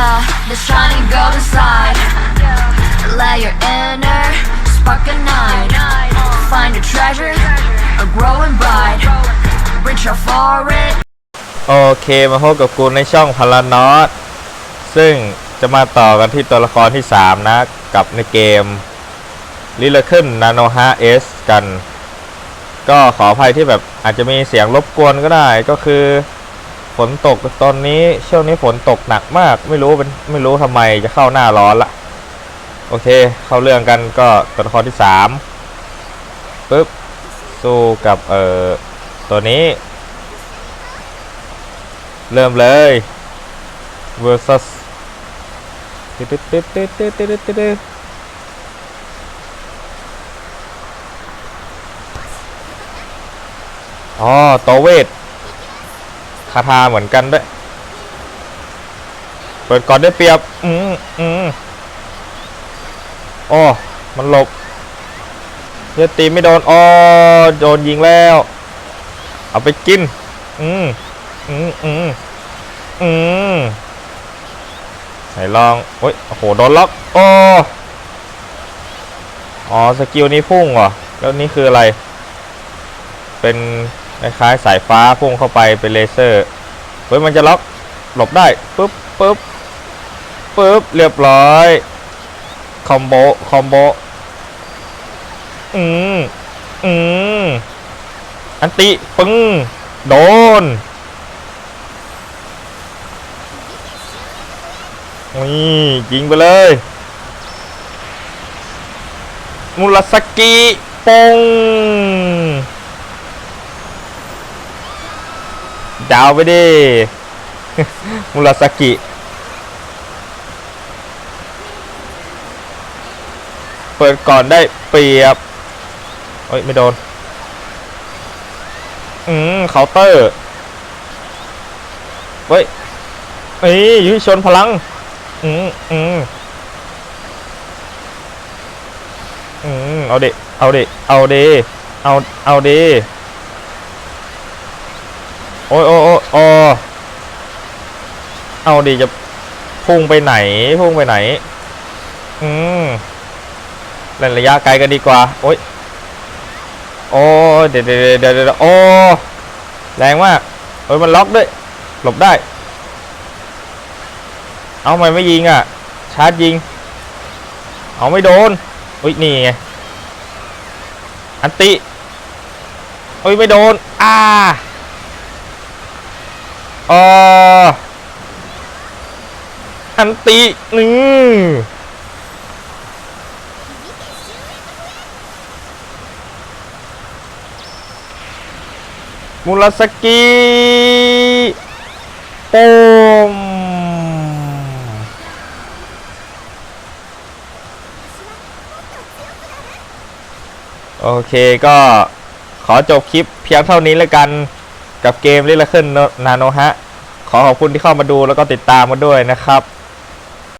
Yeah, the shining golden side. Let your inner spark ignite. Find a treasure, a growing bright. Reach out for it. โอเคมาพบกับกูในช่องพารานอตซึ่งจะมาต่อกันที่ตัวละครที่ 3 นะ กับในเกมลิเลขึ้นนาโนฮาเอสกัน ก็ขออภัยที่แบบอาจจะมีเสียงรบกวนก็ได้ก็คือ ฝนตกตอนนี้ช่วงนี้ฝนตกหนักมาก ไม่รู้เป็นไม่รู้ทำไมจะเข้าหน้าร้อนละโอเค เข้าเรื่องกันก็ตัวละครที่สามปึ๊บสู้กับเอ่อตัวนี้ เริ่มเลย versus ตึ๊ดตึ๊ดตึ๊ดตึ๊ดตึ๊ดตึ๊ตึ๊ดอ๋อตัวเวท คาถาเหมือนกันด้วย เปิดก่อนได้เปรียบ อืมอืมอ๋อมันหลบเลือดตีไม่โดน อ๋อ โดนยิงแล้ว เอาไปกิน อืมอืมอืมอืมไหนลอง โอ้ย โอ้โห โดนล็อก โอ้ อ๋อ สกิลนี้พุ่งเหรอ แล้วนี่คืออะไร เป็น คล้ายๆสายฟ้าพุ่งเข้าไปเป็นเลเซอร์เฮ้ยมันจะล็อกหลบได้ปึ๊บปึ๊บปึ๊บเรียบร้อยคอมโบคอมโบอืมอืมอันติปึ้งโดนนี่ยิงไปเลยมุราสกิปง ดาวไปดิ มุราสกิ เปิดก่อนได้เปรียบเฮ้ย ไม่โดน อืมเคาน์เตอร์ เฮ้ยเอ้ยยุยชนพลัง อืมอืมอืมเอาดิเอาดิเอาดิเอา เอาดิ โอ้ยโอ้ยโอ้ยโอเอาดิจะพุ่งไปไหน พุ่งไปไหน อืมเล่นระยะไกลกันดีกว่า โอ้ย โอ้ยเดี๋ยวเดี๋ยวเดี๋ยวโอ้ แรงมากเฮ้ยมันล็อกด้วย หลบได้ เอาไม่ไม่ยิงอะ ชาร์จยิง เอาไม่โดนอุ้ยนี่ไง อันติอุ้ยไม่โดน อ่า อออันตินี่งมุราสกิปมโอเคก็ขอจบคลิปเพียงเท่านี้แล้วกัน กับเกมลิลขึ้นนาโนฮะ ขอขอบคุณที่เข้ามาดูแล้วก็ติดตามมาด้วยนะครับ